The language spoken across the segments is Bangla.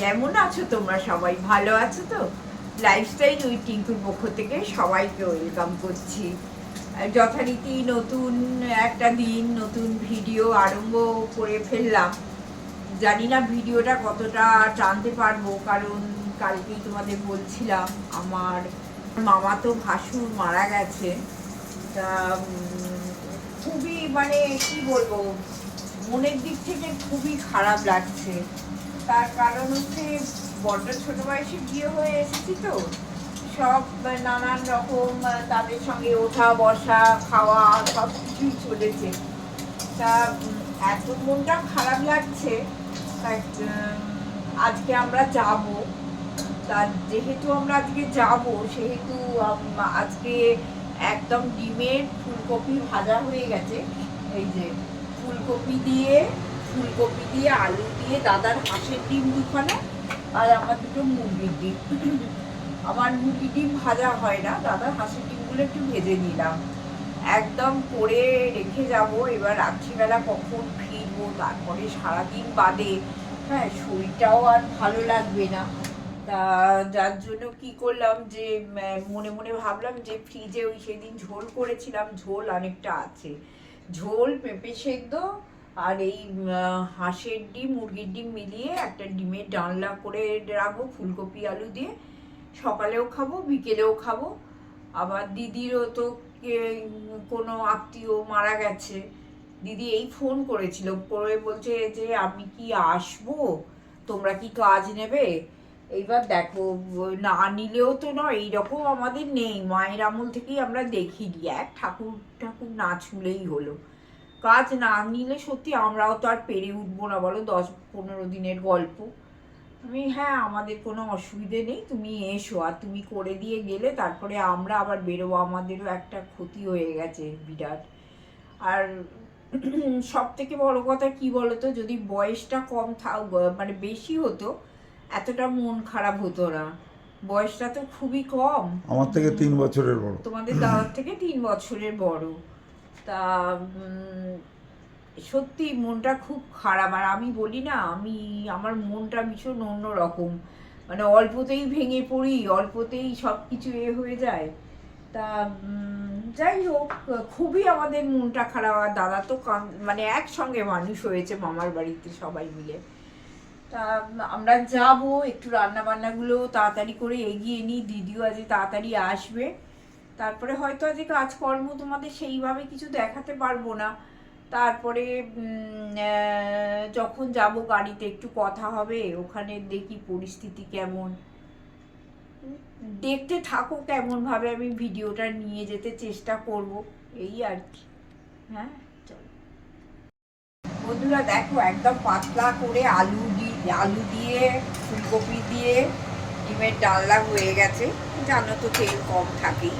কেমন আছো তোমরা? সবাই ভালো আছো তো? লাইফস্টাইল উইথ টিঙ্কুর পক্ষ থেকে সবাইকে ওয়েলকাম করছি। যথারীতি নতুন একটা দিন, নতুন ভিডিও আরম্ভ করে ফেললাম। জানি না ভিডিওটা কতটা টানতে পারব, কারণ কালকেই তোমাদের বলছিলাম, আমার মামা তো ভাসুর মারা গেছে। তা খুবই মানে কি বলব, মনের দিক থেকে খুবই খারাপ লাগছে। তার কারণ হচ্ছে বড্ড ছোট বয়সে বিয়ে হয়ে এসেছি তো। সব নানান রকম তাদের সঙ্গে ওঠা, বসা, খাওয়া সব কিছুই চলেছে। তা এত মনটা খারাপ লাগছে আজকে আমরা যাব। তা, যেহেতু আমরা আজকে যাব, সেহেতু আজকে একদম ডিমের ফুলকপি ভাজা হয়ে গেছে। এই যে, ফুলকপি দিয়ে ফুলকপি দিয়ে, আলু দিয়ে, দাদার হাঁসের ডিম দুখানা আর আমার দুটো মুরগির ডিম। আমার মুরগির ডিম ভাজা হয় না, দাদার হাঁসের ডিমগুলো একটু ভেজে নিলাম। একদম করে রেখে যাব, এবার রাত্রিবেলা কখন ফিরবো, তারপরে সারাদিন বাদে। হ্যাঁ শরীরটাও আর ভালো লাগবে না। তা, যার জন্য কি করলাম যে মনে মনে ভাবলাম যে, ফ্রিজে ওই সেদিন ঝোল করেছিলাম, ঝোল অনেকটা আছে। ঝোল পেঁপে সেদ্ধ আর এই হাঁসের ডিম, মুরগির ডিম মিলিয়ে একটা ডিমের ডালনা করে রাখব, ফুলকপি, আলু দিয়ে। সকালেও খাব, বিকেলেও খাব। আবার দিদিরও তো কোনো আত্মীয় মারা গেছে। দিদি এই ফোন করেছিল, করে বলছে যে, আমি কি আসব? তোমরা কি কাজ নেবে? এইবার দেখো, না নিলেও তো নয়, এইরকম আমাদের নেই। মায়ের আমল থেকেই আমরা দেখিনি। এক ঠাকুর ঠাকুর না ছুলেই হলো। কাজ না নিলে সত্যি আমরাও তো আর পেরে উঠবো না বলো? দশ পনেরো দিনের গল্প। আমি হ্যাঁ আমাদের কোনো অসুবিধে নেই তুমি এসো। আর তুমি করে দিয়ে গেলে তারপরে আমরা আবার বেরোবো। আমাদেরও একটা ক্ষতি হয়ে গেছে বিরাট। আর সব থেকে বড় কথা কি বলতো? যদি বয়সটা কম থাক মানে বেশি হতো এতটা মন খারাপ হতো না। বয়সটা তো খুবই কম। আমার থেকে তিন বছরের বড়। তোমাদের দাদার থেকে তিন বছরের বড়। তা সত্যি মনটা খুব খারাপ। আর আমি বলি না, আমি, আমার মনটা ভীষণ অন্যরকম। মানে অল্পতেই ভেঙে পড়ি, অল্পতেই সব কিছু এ হয়ে যায়। তা যাই হোক, খুবই আমাদের মনটা খারাপ। আর দাদা তো মানে একসঙ্গে মানুষ হয়েছে মামার বাড়িতে সবাই মিলে। তা, আমরা যাব, একটু রান্না বান্নাগুলো তাড়াতাড়ি করে এগিয়ে নিই। দিদিও আজ তাড়াতাড়ি আসবে। তারপরে হয়তো আজ কাজকর্ম তোমাদের সেইভাবে কিছু দেখাতে পারব না। তারপরে যখন যাব গাড়িতে একটু কথা হবে, ওখানে দেখি পরিস্থিতি কেমন। দেখতে থাকো কেমন ভাবে আমি ভিডিওটা নিয়ে যেতে চেষ্টা করব, এই আর কি। হ্যাঁ চলো। বন্ধুরা দেখো, একদম পাতলা করে আলু দিয়ে আলু দিয়ে, ফুলকপি দিয়ে, ডিমের ডালনা হয়ে গেছে। জানো তো তেল কম থাকেই।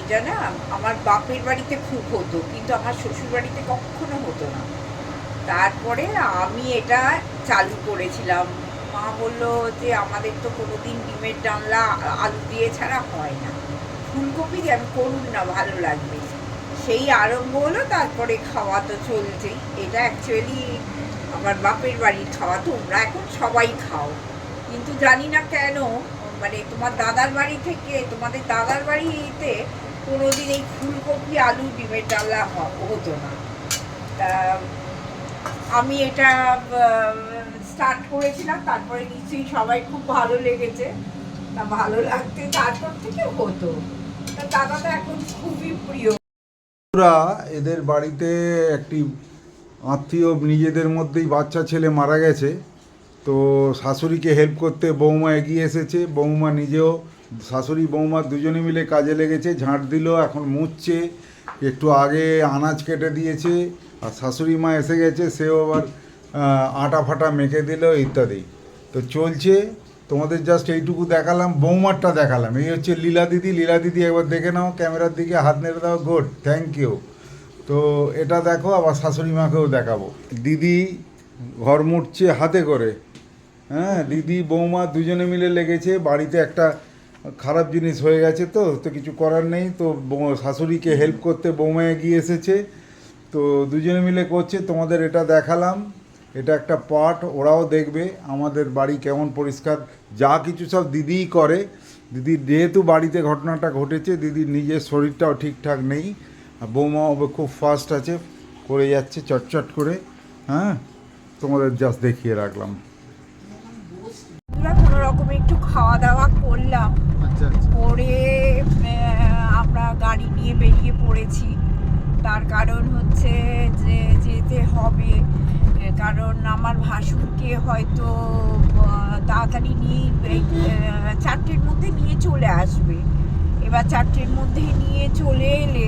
এটা না আমার বাপের বাড়িতে খুব হতো, কিন্তু আমার শ্বশুর বাড়িতে কখনো হতো না। তারপরে আমি এটা চালু করেছিলাম। মা বলল যে, আমাদের তো কোনোদিন ডিমের ডালনা আলু দিয়ে ছাড়া হয় না। ফুলকপি আমি করুন না, ভালো লাগবে। সেই আরম্ভ হলো, তারপরে খাওয়া তো চলছেই। এটা অ্যাকচুয়ালি আমার বাপের বাড়ির খাওয়া, তোমরা এখন সবাই খাও। কিন্তু জানি না কেন মানে তোমার দাদার বাড়ি থেকে, তোমাদের দাদার বাড়িতে কোনোদিন এই ফুলকপি আলু ডিমের ডালা হতো না। আমি এটা স্টার্ট করেছিলাম, তারপরে নিশ্চয়ই সবাই খুব ভালো লেগেছে। তা ভালো লাগতে তারপর থেকে হতো। তো এখন খুবই প্রিয়। এদের বাড়িতে একটি আত্মীয় নিজেদের মধ্যেই বাচ্চা ছেলে মারা গেছে। তো শাশুড়িকে হেল্প করতে বৌমা এগিয়ে এসেছে। বৌমা নিজেও শাশুড়ি বৌমা দুজনে মিলে কাজে লেগেছে, ঝাঁট দিল, এখন মুছছে, একটু আগে আনাজ কেটে দিয়েছে, আর শাশুড়ি মা এসে গেছে, সেও আবার আটা ফাটা মেখে দিল, ইত্যাদি। তো চলছে, তোমাদের জাস্ট এইটুকু দেখালাম, বৌমারটা দেখালাম, এই হচ্ছে লীলা দিদি লীলা দিদি একবার দেখে নাও, ক্যামেরার দিকে হাত নেড়ে দাও গুড থ্যাংক ইউ তো এটা দেখো, আবার শাশুড়ি মাকেও দেখাবো। দিদি ঘর মুটছে হাতে করে হ্যাঁ দিদি, বৌমা দুজনে মিলে লেগেছে, বাড়িতে একটা খারাপ জিনিস হয়ে গেছে তো তো কিছু করার নেই। তো শাশুড়িকে হেল্প করতে বৌমা এগিয়ে এসেছে। তো দুজনে মিলে করছে, তোমাদের এটা দেখালাম। এটা একটা পার্ট ওরাও দেখবে আমাদের বাড়ি কেমন পরিষ্কার। যা কিছু সব দিদিই করে। দিদির যেহেতু বাড়িতে ঘটনাটা ঘটেছে, দিদির নিজের শরীরটাও ঠিকঠাক নেই। আর বৌমাও খুব ফাস্ট আছে, করে যাচ্ছে চটচট করে। হ্যাঁ? তোমাদের জাস্ট দেখিয়ে রাখলাম। কোনো রকমে একটু খাওয়া দাওয়া করলাম। গাড়ি নিয়ে বেরিয়ে পড়েছি। তার কারণ হচ্ছে যে যেতে হবে। কারণ আমার ভাসুরকে হয়তো তাড়াতাড়ি নিয়ে চারটের মধ্যে নিয়ে চলে আসবে। এবার চারটের মধ্যে নিয়ে চলে এলে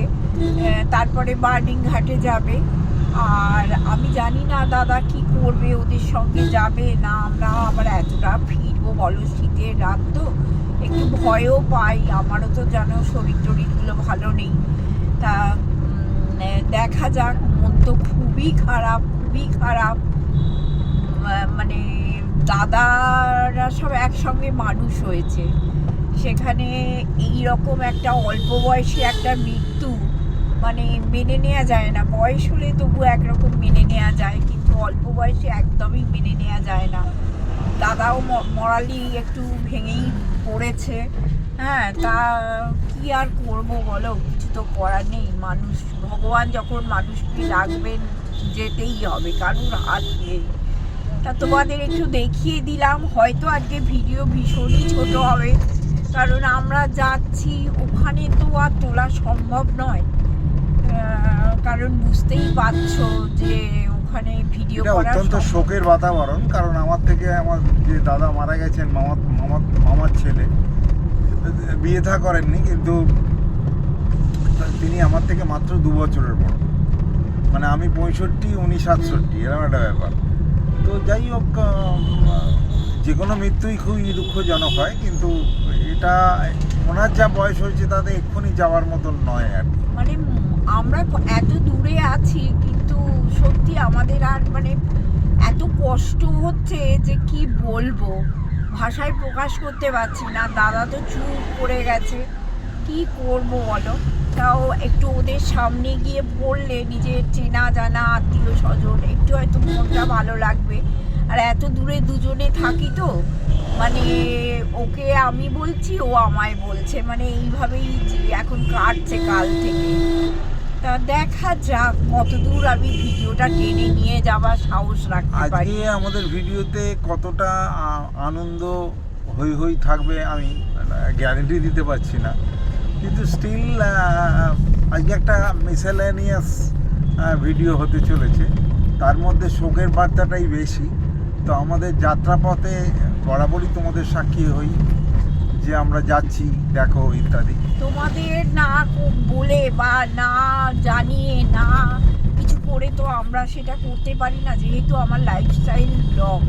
তারপরে বার্নিং ঘাটে যাবে। আর আমি জানি না দাদা কি করবে, ওদের সঙ্গে যাবে না আমরা আবার এতটা ফিরবো বলো শীতের রাত তো। একটু ভয়ও পাই, আমারও তো জানো শরীর টরিরগুলো ভালো নেই। তা দেখা যাক, মন তো খুবই খারাপ খুবই খারাপ। মানে দাদারা সব একসঙ্গে মানুষ হয়েছে। সেখানে এই রকম একটা অল্প বয়সী একটা মৃত্যু মানে মেনে নেওয়া যায় না। বয়স হলে তবু একরকম মেনে নেওয়া যায়, কিন্তু অল্প বয়সে একদমই মেনে নেওয়া যায় না। দাদাও মরালি একটু ভেঙেই পড়েছে। হ্যাঁ তা কি আর করব বলো? কিছু তো করার নেই। মানুষ, ভগবান যখন মানুষকে রাখবেন যেতেই হবে। কারুর হাত নেই। তা তোমাদের একটু দেখিয়ে দিলাম। হয়তো আজকে ভিডিও ভীষণই ছোট হবে। কারণ আমরা যাচ্ছি, ওখানে তো আর তোলা সম্ভব নয়। কারণ বুঝতেই পারছ যে ওখানে ভিডিও এটা অত্যন্ত শোকের বাতাবরণ কারণ আমার থেকে আমার যে দাদা মারা গেছেন মামা মামা মামার ছেলে বিয়ে থা করেননি কিন্তু তিনি আমার থেকে মাত্র দু বছরের বড়। মানে আমি পঁয়ষট্টি উনি সাতষট্টি এরকম একটা ব্যাপার। তো যাই হোক যে কোনো মৃত্যুই খুবই দুঃখজনক হয় কিন্তু এটা ওনার যা বয়স হয়েছে তাতে এক্ষুনি যাওয়ার মতন নয় আর কি। মানে আমরা এত দূরে আছি কিন্তু সত্যি আমাদের আর মানে এত কষ্ট হচ্ছে যে কি বলব? ভাষায় প্রকাশ করতে পারছি না। দাদা তো চুপ করে গেছে। কি করব বলো? তাও একটু ওদের সামনে গিয়ে পড়লে নিজের চেনা জানা আত্মীয় স্বজন, একটু হয়তো মনটা ভালো লাগবে। আর এত দূরে দুজনে থাকি তো মানে ওকে আমি বলছি, ও আমায় বলছে। মানে এইভাবেই এখন কাটছে কাল থেকে। দেখা যাক কতদূর আমি ভিডিওটা টেনে নিয়ে যাবার সাহস রাখতে পারি। আজকে আমাদের ভিডিওতে কতটা আনন্দ হই হই থাকবে আমি গ্যারেন্টি দিতে পারছি না। কিন্তু স্টিল আজকে একটা মিসেলেনিয়াস ভিডিও হতে চলেছে। তার মধ্যে শোকের বার্তাটাই বেশি। তো আমাদের যাত্রাপথে বরাবরই তোমাদের সাক্ষী হই যে আমরা যাচ্ছি, দেখো ইত্যাদি। তোমাদের না বলে বা না জানিয়ে না কিছু করে তো আমরা সেটা করতে পারি না, যেহেতু আমার লাইফস্টাইল ব্লগ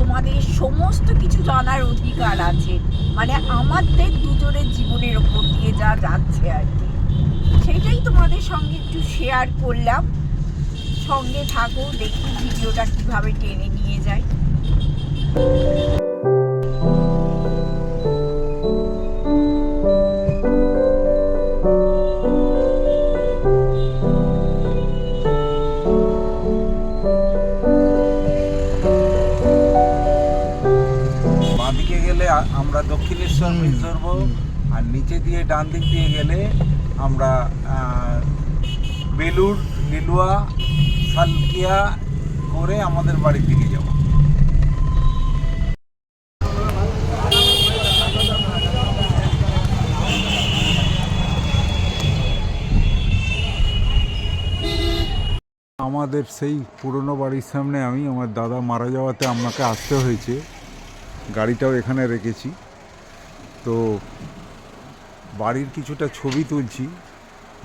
তোমাদের সমস্ত কিছু জানার অধিকার আছে। মানে আমাদের দুজনের জীবনের ওপর দিয়ে যা যাচ্ছে আর কি। সেটাই তোমাদের সঙ্গে একটু শেয়ার করলাম। সঙ্গে থাকো, দেখি ভিডিওটা কীভাবে টেনে নিয়ে যায়। দক্ষিণেশ্বর ব্রিজ ধরবো আর নিচে দিয়ে ডান দিক দিয়ে গেলে আমরা বেলুর লিলুয়া সালকিয়া করে আমাদের বাড়ির দিকে যাব। আমাদের সেই পুরনো বাড়ির সামনে আমি আমার দাদা মারা যাওয়াতে আমাকে আসতে হয়েছে। গাড়িটাও এখানে রেখেছি। তো বাড়ির কিছুটা ছবি তুলছি।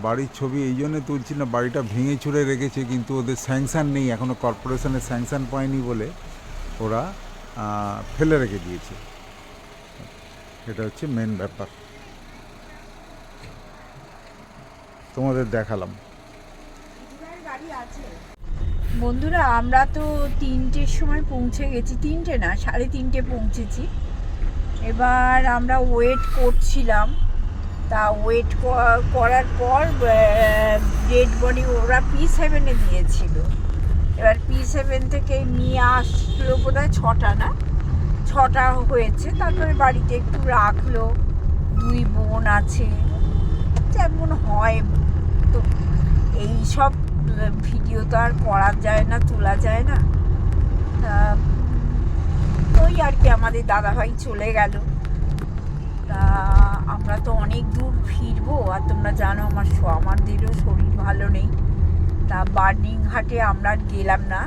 বাড়ির ছবি এই জন্যে তুলছি না, বাড়িটা ভেঙে চুরে রেখেছে, কিন্তু ওদের স্যাংশান নেই এখনও কর্পোরেশনের স্যাংশান পায়নি বলে ওরা ফেলে রেখে দিয়েছে। এটা হচ্ছে মেন ব্যাপার। তোমাদের দেখালাম। বন্ধুরা, আমরা তো তিনটের সময় পৌঁছে গেছি, তিনটে না, সাড়ে তিনটে পৌঁছেছি। এবার আমরা ওয়েট করছিলাম। তা ওয়েট করার পর ডেড বডি ওরা পি সেভেনে দিয়েছিল। এবার পি সেভেন থেকে নিয়ে আসলো বোধ হয় ছটা না? ছটা হয়েছে। তারপরে বাড়িতে একটু রাখল। দুই বোন আছে। যেমন হয়। তো এই সব ভিডিও তো আর করা যায় না, তোলা যায় না। তা ওই আর কি আমাদের দাদাভাই চলে গেল। তা আমরা তো অনেক দূর ফিরবো, আর তোমরা জানো আমার আমাদেরও শরীর ভালো নেই। তা বার্নিং ঘাটে আমরা আর গেলাম না।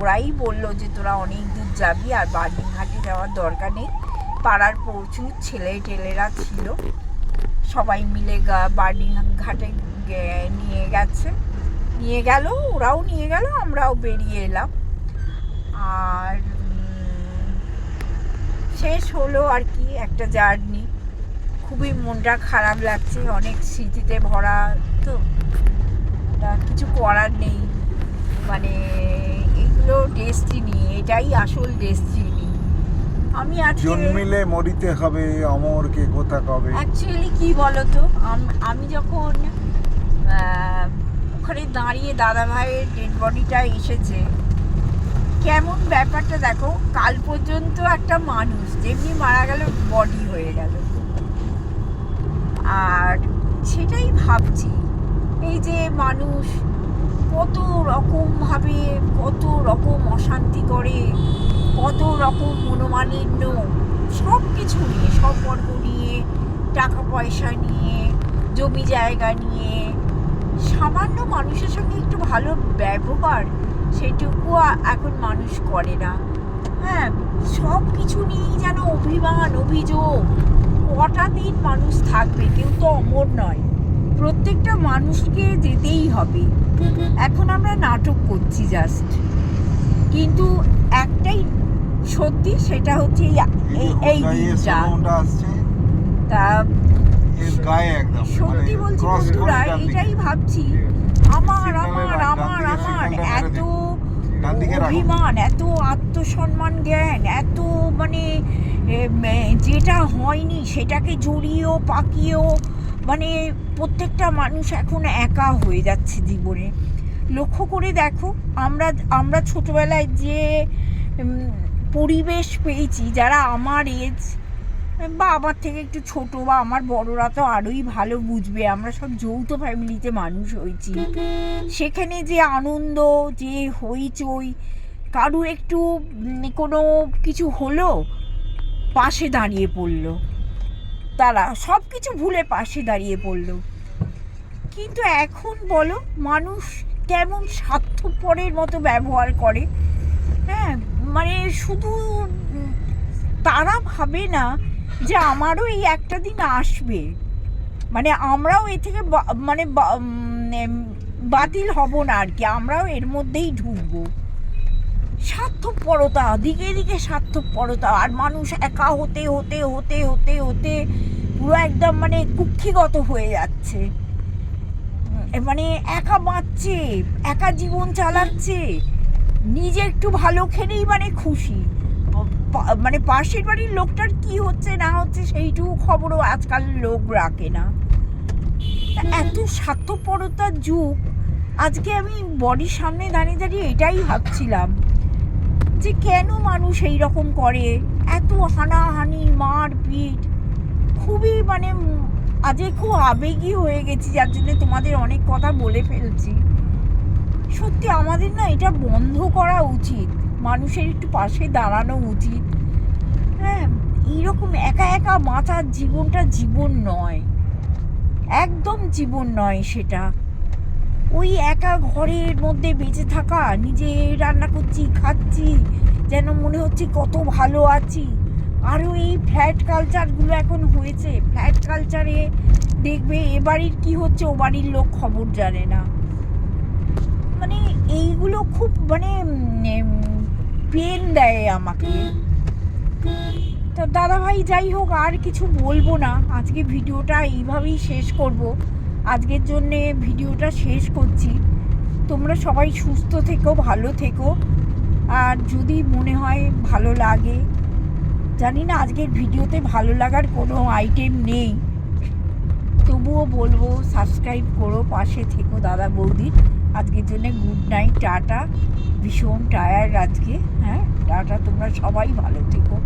ওরাই বলল যে তোরা অনেক দূর যাবি, আর বার্নিং ঘাটে যাওয়ার দরকার নেই। পাড়ার প্রচুর ছেলে টেলেরা ছিল। সবাই মিলে বার্নিং ঘাটে নিয়ে গেছে। নিয়ে গেল, ওরাও নিয়ে গেল, আমরাও বেরিয়ে এলাম। আর শেষ হলো আর কি একটা জার্নি। খুবই মনটা খারাপ লাগছে অনেক স্মৃতিতে ভরা তো কিছু করার নেই। মানে এইগুলো ডেস্টিনি এটাই আসল ডেস্টিনি আমি আজকে জন্মিলে মরিতে হবে অমরকে কোথা কবে? অ্যাকচুয়ালি কি বলতো? আমি যখন ওখানে দাঁড়িয়ে দাদা ভাইয়ের ডেড বডিটা এসেছে কেমন ব্যাপারটা দেখো, কাল পর্যন্ত একটা মানুষ যেমনি মারা গেল বডি হয়ে গেল। আর সেটাই ভাবছি, এই যে মানুষ কত রকম ভাবে, কত রকম অশান্তি করে, কত রকম মনোমালিন্য সব কিছু নিয়ে সম্পর্ক নিয়ে, টাকা পয়সা নিয়ে, জমি জায়গা নিয়ে, সামান্য মানুষের সঙ্গে একটু ভালো ব্যবহার সেটুকু এখন মানুষ করে না। হ্যাঁ সব কিছু নিয়েই যেন অভিমান অভিযোগ। কটা দিন মানুষ থাকবে কেউ তো অমর নয়। প্রত্যেকটা মানুষকে যেতেই হবে। এখন আমরা নাটক করছি জাস্ট কিন্তু একটাই সত্যি সেটা হচ্ছে এই- এই- দিনটা। তা সত্যি মানে বলছি বন্ধুরা। এটাই ভাবছি। আমার আমার আমার আমার এত। অভিমান, এত আত্মসম্মান জ্ঞান, এত মানে যেটা হয়নি সেটাকে জড়িয়েও, পাকিয়েও মানে প্রত্যেকটা মানুষ এখন একা হয়ে যাচ্ছে জীবনে। লক্ষ্য করে দেখো, আমরা আমরা ছোটবেলায় যে পরিবেশ পেয়েছি, যারা আমার এজ বা আমার থেকে একটু ছোট বা আমার বড়রা তো আরোই ভালো বুঝবে। আমরা সব যৌথ ফ্যামিলিতে মানুষ হয়েছি। সেখানে যে আনন্দ, যে হইচই, কারু একটু কোনো কিছু হলো, পাশে দাঁড়িয়ে পড়ল। তারা সব কিছু ভুলে পাশে দাঁড়িয়ে পড়ল। কিন্তু এখন বলো, মানুষ কেমন স্বার্থপরের মতো ব্যবহার করে। হ্যাঁ মানে শুধু তারা ভাবে না যে আমারও এই একটা দিন আসবে। মানে আমরাও এ থেকে মানে বাতিল হব না আর কি, আমরাও এর মধ্যেই ঢুকবো। স্বার্থপরতা, দিকে দিকে স্বার্থপরতা, আর মানুষ একা হতে হতে হতে হতে হতে পুরো একদম মানে কুক্ষিগত হয়ে যাচ্ছে। মানে একা বাঁচছে, একা জীবন চালাচ্ছে, নিজে একটু ভালো খেলেই মানে খুশি। মানে পাশের বাড়ির লোকটার কি হচ্ছে, না হচ্ছে, সেইটুকু খবরও আজকাল লোক রাখে না। এত স্বার্থপরতার যুগ, আজকে আমি বডির সামনে দাঁড়িয়ে দাঁড়িয়ে এটাই ভাবছিলাম, যে কেন মানুষ এই রকম করে? এত হানাহানি, মারপিট, খুবই মানে আজকে খুব আবেগী হয়ে গেছি, যার জন্য তোমাদের অনেক কথা বলে ফেলছি। সত্যি আমাদের না এটা বন্ধ করা উচিত। মানুষের একটু পাশে দাঁড়ানো উচিত। হ্যাঁ এইরকম একা একা বাঁচার জীবনটা জীবন নয়। একদম জীবন নয় সেটা। ওই একা ঘরের মধ্যে বেঁচে থাকা, নিজে রান্না করছি, খাচ্ছি, যেন মনে হচ্ছে কত ভালো আছি। আরও এই ফ্ল্যাট কালচারগুলো এখন হয়েছে। ফ্ল্যাট কালচারে দেখবে এ বাড়ির কী হচ্ছে ও বাড়ির লোক খবর জানে না। মানে এইগুলো খুব মানে পেন দেয় আমাকে। তো দাদা ভাই যাই হোক, আর কিছু বলব না। আজকে ভিডিওটা এইভাবেই শেষ করব। আজকের জন্যে ভিডিওটা শেষ করছি। তোমরা সবাই সুস্থ থেকো, ভালো থেকো। আর যদি মনে হয় ভালো লাগে, জানি না, আজকের ভিডিওতে ভালো লাগার কোনো আইটেম নেই। তবুও বলব সাবস্ক্রাইব করো, পাশে থেকো দাদা বৌদির আজকের জন্য গুড নাইট টাটা। ভীষণ টায়ার্ড আজকে হ্যাঁ? টাটা তোমরা সবাই ভালো থেকো।